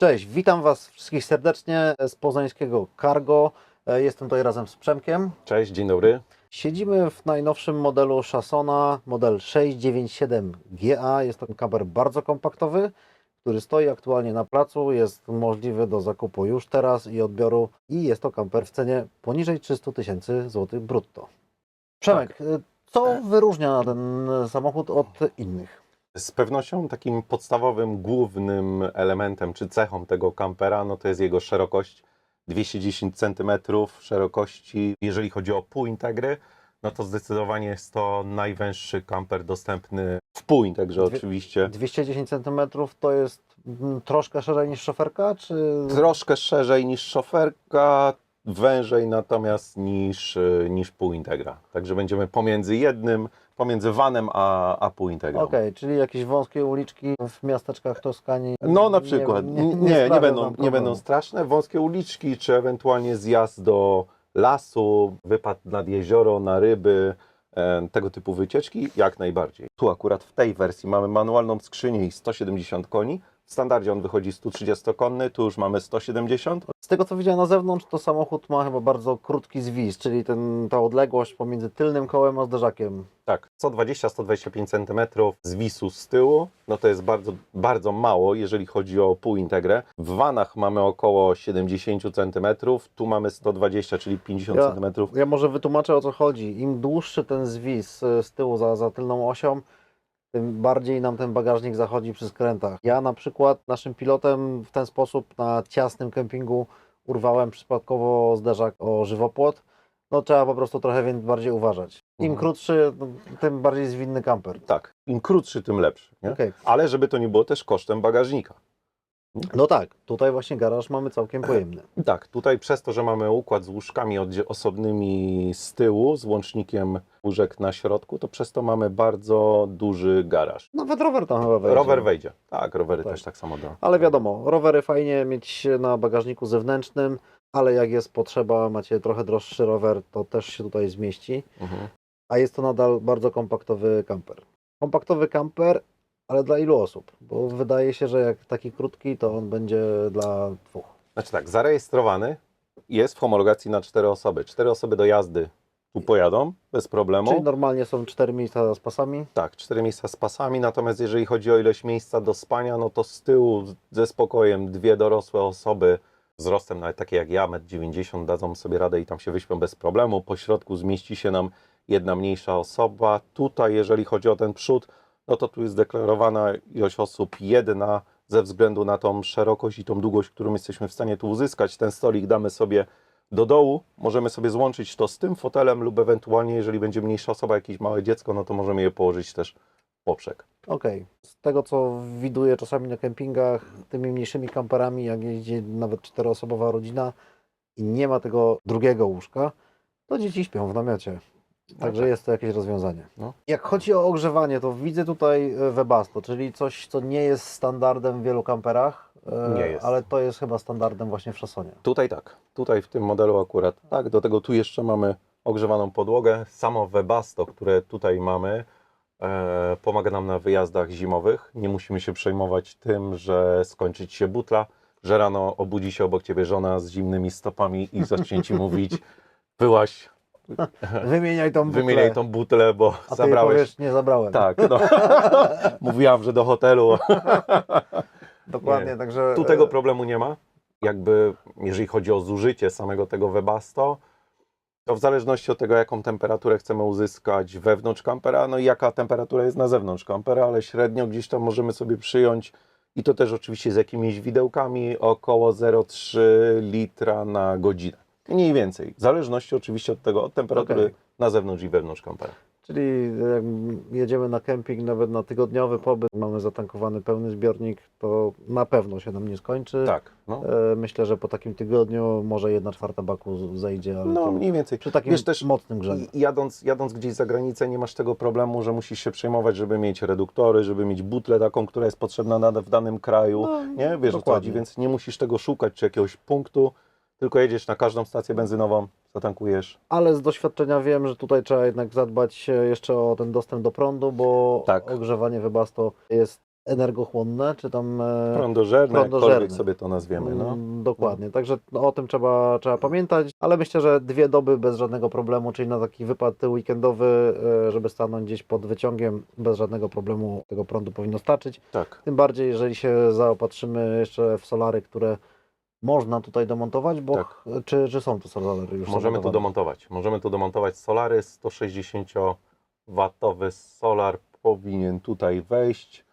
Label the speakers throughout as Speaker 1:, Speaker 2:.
Speaker 1: Cześć, witam Was wszystkich serdecznie z poznańskiego Cargo. E, Jestem tutaj razem z Przemkiem.
Speaker 2: Cześć, dzień dobry.
Speaker 1: Siedzimy w najnowszym modelu Chassona, model 697GA. Jest to kamper bardzo kompaktowy, który stoi aktualnie na placu, jest możliwy do zakupu już teraz i odbioru i jest to kamper w cenie poniżej 300 tysięcy złotych brutto. Przemek, e, co wyróżnia ten samochód od innych?
Speaker 2: Z pewnością takim podstawowym, głównym elementem czy cechą tego kampera, no to jest jego szerokość 210 cm szerokości. Jeżeli chodzi o półintegry, no to zdecydowanie jest to najwęższy kamper dostępny w półintegrze
Speaker 1: Dwie-
Speaker 2: oczywiście.
Speaker 1: 210 cm to jest mm, troszkę szerzej niż szoferka, czy...
Speaker 2: Troszkę szerzej niż szoferka, wężej natomiast niż, y, niż półintegra. Także będziemy pomiędzy jednym, pomiędzy vanem a, a półintegrą.
Speaker 1: Okej, czyli jakieś wąskie uliczki w miasteczkach Toskanii.
Speaker 2: No na przykład. Nie, nie, nie,
Speaker 1: sprawią
Speaker 2: będą, nie będą straszne. Wąskie uliczki, czy ewentualnie zjazd do lasu, wypad nad jezioro, na ryby, e, tego typu wycieczki, jak najbardziej. Tu akurat w tej wersji mamy manualną skrzynię i 170 koni. W standardzie on wychodzi 130-konny, tu już mamy 170.
Speaker 1: Z tego co widziałem na zewnątrz, to samochód ma chyba bardzo krótki zwis, czyli ten, ta odległość pomiędzy tylnym kołem a zderzakiem.
Speaker 2: Tak, 120-125 cm zwisu z tyłu, no to jest bardzo, bardzo mało, jeżeli chodzi o półintegrę. W vanach mamy około 70 cm, tu mamy 120, czyli 50
Speaker 1: Ja-
Speaker 2: cm.
Speaker 1: Ja może wytłumaczę o co chodzi. Im dłuższy ten zwis y, z tyłu za, za tylną osią, tym bardziej nam ten bagażnik zachodzi przy skrętach. Ja na przykład naszym pilotem w ten sposób na ciasnym kempingu urwałem przypadkowo zderzak o żywopłot. No trzeba po prostu trochę bardziej uważać. Im
Speaker 2: Mhm.
Speaker 1: krótszy, no, tym bardziej zwinny kamper.
Speaker 2: Tak, im krótszy, tym lepszy.
Speaker 1: Okej.
Speaker 2: Ale żeby to nie było też kosztem bagażnika.
Speaker 1: No tak, tutaj właśnie garaż mamy całkiem pojemny.
Speaker 2: Tak, tutaj przez to, że mamy układ z łóżkami osobnymi z tyłu, z łącznikiem łóżek na środku, to przez to mamy bardzo duży garaż.
Speaker 1: Nawet rower tam chyba wejdzie.
Speaker 2: Rower wejdzie. Tak, rowery
Speaker 1: Tak.
Speaker 2: też tak samo da.
Speaker 1: Ale wiadomo, rowery fajnie mieć na bagażniku zewnętrznym, ale jak jest potrzeba, macie trochę droższy rower, to też się tutaj zmieści.
Speaker 2: Mhm.
Speaker 1: A jest to nadal bardzo kompaktowy kamper. Kompaktowy kamper, ale dla ilu osób? Bo wydaje się, że jak taki krótki, to on będzie dla dwóch.
Speaker 2: Znaczy tak, zarejestrowany jest w homologacji na cztery osoby. Cztery osoby do jazdy tu pojadą bez problemu.
Speaker 1: Czyli normalnie są cztery miejsca z pasami.
Speaker 2: Tak, cztery miejsca z pasami, natomiast jeżeli chodzi o ilość miejsca do spania, no to z tyłu ze spokojem dwie dorosłe osoby wzrostem nawet takie jak ja, 1,90 m dadzą sobie radę i tam się wyśpią bez problemu. Po środku zmieści się nam jedna mniejsza osoba. Tutaj, jeżeli chodzi o ten przód, no to tu jest deklarowana ilość osób jedna ze względu na tą szerokość i tą długość, którą jesteśmy w stanie tu uzyskać. Ten stolik damy sobie do dołu, możemy sobie złączyć to z tym fotelem lub ewentualnie, jeżeli będzie mniejsza osoba, jakieś małe dziecko, no to możemy je położyć też w poprzek.
Speaker 1: Okej. Z tego co widuję czasami na kempingach, tymi mniejszymi kamperami, jak jeździ nawet czteroosobowa rodzina i nie ma tego drugiego łóżka, to dzieci śpią w namiocie. Także
Speaker 2: tak.
Speaker 1: jest to jakieś rozwiązanie.
Speaker 2: No.
Speaker 1: Jak chodzi o ogrzewanie, to widzę tutaj e, Webasto, czyli coś, co nie jest standardem w wielu kamperach, e,
Speaker 2: Nie jest.
Speaker 1: ale to jest chyba standardem właśnie w Chassonie.
Speaker 2: Tutaj tak, tutaj w tym modelu akurat tak, do tego tu jeszcze mamy ogrzewaną podłogę. Samo Webasto, które tutaj mamy, e, pomaga nam na wyjazdach zimowych. Nie musimy się przejmować tym, że skończy ci się butla, że rano obudzi się obok ciebie żona z zimnymi stopami i zacznie ci mówić byłaś,
Speaker 1: Wymieniaj tą butlę,
Speaker 2: wymieniaj tą butlę, bo
Speaker 1: a
Speaker 2: zabrałeś...
Speaker 1: powiesz, nie zabrałem.
Speaker 2: Tak, no. Mówiłam, że do hotelu.
Speaker 1: Dokładnie,
Speaker 2: Nie.
Speaker 1: także...
Speaker 2: Tu
Speaker 1: e,
Speaker 2: tego problemu nie ma. Jakby, jeżeli chodzi o zużycie samego tego Webasto, to w zależności od tego, jaką temperaturę chcemy uzyskać wewnątrz kampera, no i jaka temperatura jest na zewnątrz kampera, ale średnio gdzieś tam możemy sobie przyjąć i to też oczywiście z jakimiś widełkami około 0,3 litra na godzinę. Mniej więcej. W zależności oczywiście od tego, od temperatury
Speaker 1: Okej.
Speaker 2: na zewnątrz i wewnątrz kampera.
Speaker 1: Czyli jak jedziemy na kemping, nawet na tygodniowy pobyt, mamy zatankowany pełny zbiornik, to na pewno się nam nie skończy.
Speaker 2: Tak, no.
Speaker 1: E, Myślę, że po takim tygodniu może jedna czwarta baku zejdzie, ale
Speaker 2: No mniej więcej.
Speaker 1: przy takim
Speaker 2: Wiesz, też
Speaker 1: mocnym grzaniu.
Speaker 2: I jadąc, jadąc gdzieś za granicę nie masz tego problemu, że musisz się przejmować, żeby mieć reduktory, żeby mieć butlę taką, która jest potrzebna na, w danym kraju,
Speaker 1: No,
Speaker 2: nie? Wiesz o co
Speaker 1: dokładnie.
Speaker 2: chodzi, więc nie musisz tego szukać czy jakiegoś punktu, tylko jedziesz na każdą stację benzynową, zatankujesz.
Speaker 1: Ale z doświadczenia wiem, że tutaj trzeba jednak zadbać jeszcze o ten dostęp do prądu, bo
Speaker 2: Tak.
Speaker 1: ogrzewanie Webasto jest energochłonne, czy tam e,
Speaker 2: Prądożerne,
Speaker 1: prądożerne.
Speaker 2: jakkolwiek sobie to nazwiemy. No.
Speaker 1: Mm, Dokładnie, także no, o tym trzeba, trzeba pamiętać, ale myślę, że dwie doby bez żadnego problemu, czyli na taki wypad weekendowy, e, żeby stanąć gdzieś pod wyciągiem, bez żadnego problemu tego prądu powinno starczyć.
Speaker 2: Tak.
Speaker 1: Tym bardziej, jeżeli się zaopatrzymy jeszcze w solary, które można tutaj domontować, bo
Speaker 2: Tak.
Speaker 1: czy, czy są to solary już
Speaker 2: Możemy
Speaker 1: zamontowane?
Speaker 2: domontować. Możemy tu domontować solary. 160-watowy solar powinien tutaj wejść.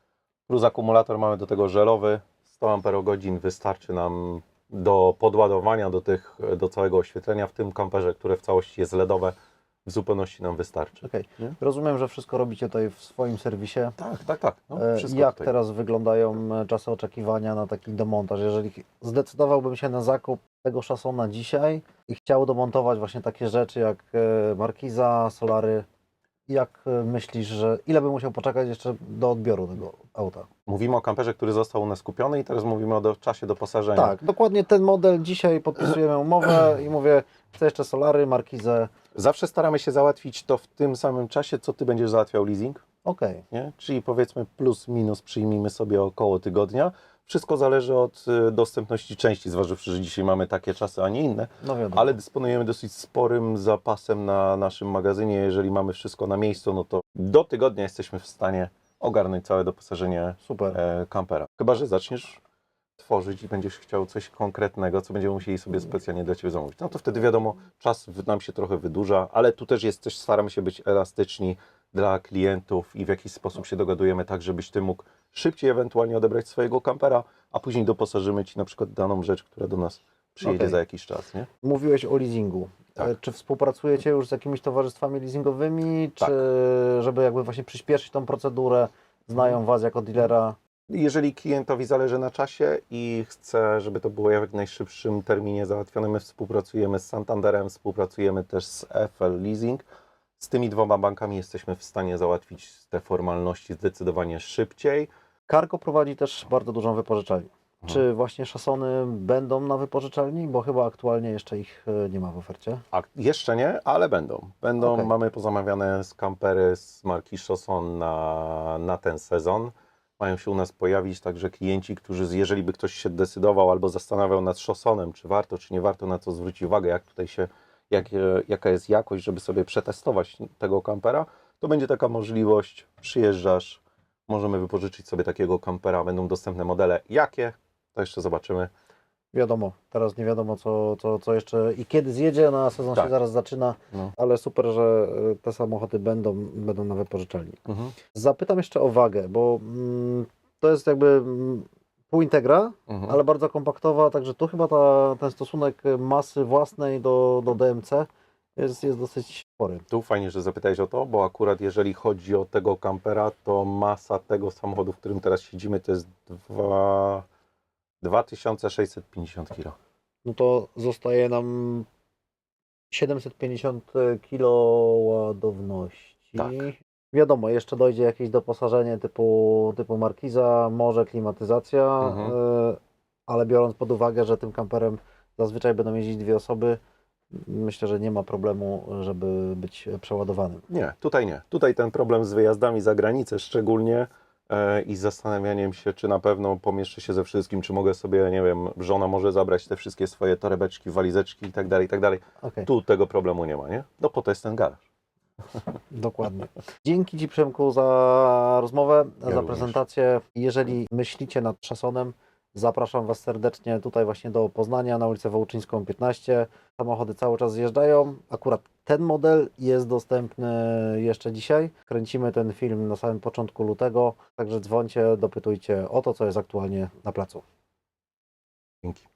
Speaker 2: Plus akumulator mamy do tego żelowy. 100 Ah wystarczy nam do podładowania do, tych, do całego oświetlenia w tym kamperze, które w całości jest LEDowe. W zupełności nam wystarczy. Nie?
Speaker 1: Rozumiem, że wszystko robicie tutaj w swoim serwisie.
Speaker 2: Tak, tak, tak. No,
Speaker 1: E, Jak
Speaker 2: tutaj.
Speaker 1: teraz wyglądają e, czasy oczekiwania na taki demontaż? Jeżeli zdecydowałbym się na zakup tego szasona dzisiaj i chciał domontować właśnie takie rzeczy jak e, markiza, solary, jak e, myślisz, że ile bym musiał poczekać jeszcze do odbioru tego auta?
Speaker 2: Mówimy o kamperze, który został u nas kupiony i teraz mówimy o do, czasie doposażenia.
Speaker 1: Tak, dokładnie ten model. Dzisiaj podpisujemy umowę i mówię, chcę jeszcze solary, markizę.
Speaker 2: Zawsze staramy się załatwić to w tym samym czasie, co Ty będziesz załatwiał leasing.
Speaker 1: Okej,
Speaker 2: nie? czyli powiedzmy plus minus przyjmijmy sobie około tygodnia. Wszystko zależy od y, dostępności części, zważywszy, że dzisiaj mamy takie czasy, a nie inne,
Speaker 1: no
Speaker 2: ale dysponujemy dosyć sporym zapasem na naszym magazynie. Jeżeli mamy wszystko na miejscu, no to do tygodnia jesteśmy w stanie ogarnąć całe doposażenie
Speaker 1: Super.
Speaker 2: e, kampera. Chyba, że zaczniesz tworzyć i będziesz chciał coś konkretnego, co będziemy musieli sobie specjalnie dla Ciebie zamówić. No to wtedy wiadomo, czas nam się trochę wydłuża, ale tu też jest, też staramy się być elastyczni dla klientów i w jakiś sposób się dogadujemy tak, żebyś Ty mógł szybciej ewentualnie odebrać swojego kampera, a później doposażymy Ci na przykład daną rzecz, która do nas przyjedzie
Speaker 1: Okej.
Speaker 2: za jakiś czas, nie?
Speaker 1: Mówiłeś o leasingu.
Speaker 2: Tak.
Speaker 1: E, Czy współpracujecie już z jakimiś towarzystwami leasingowymi,
Speaker 2: Tak.
Speaker 1: czy żeby jakby właśnie przyspieszyć tą procedurę, znają Was jako dealera?
Speaker 2: Jeżeli klientowi zależy na czasie i chce, żeby to było jak w najszybszym terminie załatwione, my współpracujemy z Santanderem, współpracujemy też z FL Leasing. Z tymi dwoma bankami jesteśmy w stanie załatwić te formalności zdecydowanie szybciej.
Speaker 1: Cargo prowadzi też bardzo dużą wypożyczalnię.
Speaker 2: Mhm.
Speaker 1: Czy właśnie szasony będą na wypożyczalni? Bo chyba aktualnie jeszcze ich e, nie ma w ofercie.
Speaker 2: A jeszcze nie, ale będą. Będą,
Speaker 1: Okej.
Speaker 2: mamy pozamawiane skampery z marki Chauson na, na ten sezon. Mają się u nas pojawić, także klienci, którzy, jeżeli by ktoś się decydował albo zastanawiał nad Chausonem, czy warto, czy nie warto, na co zwrócić uwagę, jak tutaj się, jak, e, jaka jest jakość, żeby sobie przetestować tego kampera, to będzie taka możliwość, przyjeżdżasz, możemy wypożyczyć sobie takiego kampera, będą dostępne modele. Jakie? To jeszcze zobaczymy.
Speaker 1: Wiadomo, teraz nie wiadomo co, co, co jeszcze i kiedy zjedzie, no a sezon
Speaker 2: Tak.
Speaker 1: się zaraz zaczyna,
Speaker 2: No.
Speaker 1: ale super, że e, te samochody będą, będą na wypożyczalni.
Speaker 2: Mhm.
Speaker 1: Zapytam jeszcze o wagę, bo mm, to jest jakby mm, półintegra,
Speaker 2: Mhm.
Speaker 1: ale bardzo kompaktowa, także tu chyba ta, ten stosunek masy własnej do, do DMC jest, jest dosyć spory.
Speaker 2: Tu fajnie, że zapytałeś o to, bo akurat jeżeli chodzi o tego kampera, to masa tego samochodu, w którym teraz siedzimy, to jest dwa- 2650 kg.
Speaker 1: No to zostaje nam 750 kg ładowności.
Speaker 2: Tak.
Speaker 1: Wiadomo, jeszcze dojdzie jakieś doposażenie typu, typu markiza, może klimatyzacja,
Speaker 2: Mhm.
Speaker 1: e, ale biorąc pod uwagę, że tym kamperem zazwyczaj będą jeździć dwie osoby, myślę, że nie ma problemu, żeby być przeładowanym.
Speaker 2: Nie, tutaj nie. Tutaj ten problem z wyjazdami za granicę szczególnie e, i z zastanawianiem się, czy na pewno pomieszczę się ze wszystkim, czy mogę sobie, nie wiem, żona może zabrać te wszystkie swoje torebeczki, walizeczki i tak dalej, i tak dalej. Tu tego problemu nie ma, nie? No po to jest ten garaż.
Speaker 1: dokładnie. Dzięki Ci Przemku za rozmowę, za
Speaker 2: również.
Speaker 1: prezentację. Jeżeli myślicie nad szasonem, zapraszam Was serdecznie tutaj właśnie do Poznania na ulicę Wołczyńską 15. Samochody cały czas zjeżdżają. Akurat ten model jest dostępny jeszcze dzisiaj. Kręcimy ten film na samym początku lutego, także dzwońcie, dopytujcie o to, co jest aktualnie na placu.
Speaker 2: Dzięki.